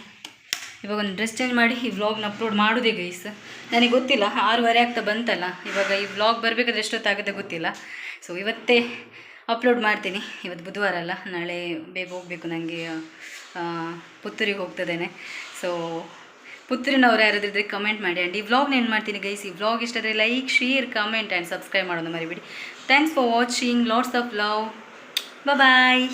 ಇವಾಗ ಒಂದು ಡ್ರೆಸ್ ಚೇಂಜ್ ಮಾಡಿ ಈ ವ್ಲಾಗ್ನ ಅಪ್ಲೋಡ್ ಮಾಡೋದೇ ಗೈಸ್ ನನಗೆ ಗೊತ್ತಿಲ್ಲ, ಆರೂವರೆ ಆಗ್ತಾ ಬಂತಲ್ಲ. ಇವಾಗ ಈ ವ್ಲಾಗ್ ಬರಬೇಕಾದ್ರೆ ಎಷ್ಟೊತ್ತಾಗುತ್ತೆ ಗೊತ್ತಿಲ್ಲ. ಸೊ ಇವತ್ತೇ ಅಪ್ಲೋಡ್ ಮಾಡ್ತೀನಿ. ಇವತ್ತು ಬುಧವಾರ ಅಲ್ಲ, ನಾಳೆ ಬೇಗ ಹೋಗಬೇಕು ನನಗೆ ಪುತ್ತೂರಿಗೆ ಹೋಗ್ತದೇನೆ. ಸೊ ಪುತ್ತೂರಿನವ್ರು ಯಾರಾದ್ರಿದ್ರೆ ಕಮೆಂಟ್ ಮಾಡಿ. ಆ್ಯಂಡ್ ಈ ವ್ಲಾಗ್ನ ಏನು ಮಾಡ್ತೀನಿ ಗೈಸ್ ಈ ವ್ಲಾಗ್ ಇಷ್ಟ ಆದರೆ like share comment and subscribe ಮಾಡೋದು ಮರಿಬೇಡಿ. Thanks for watching lots of love bye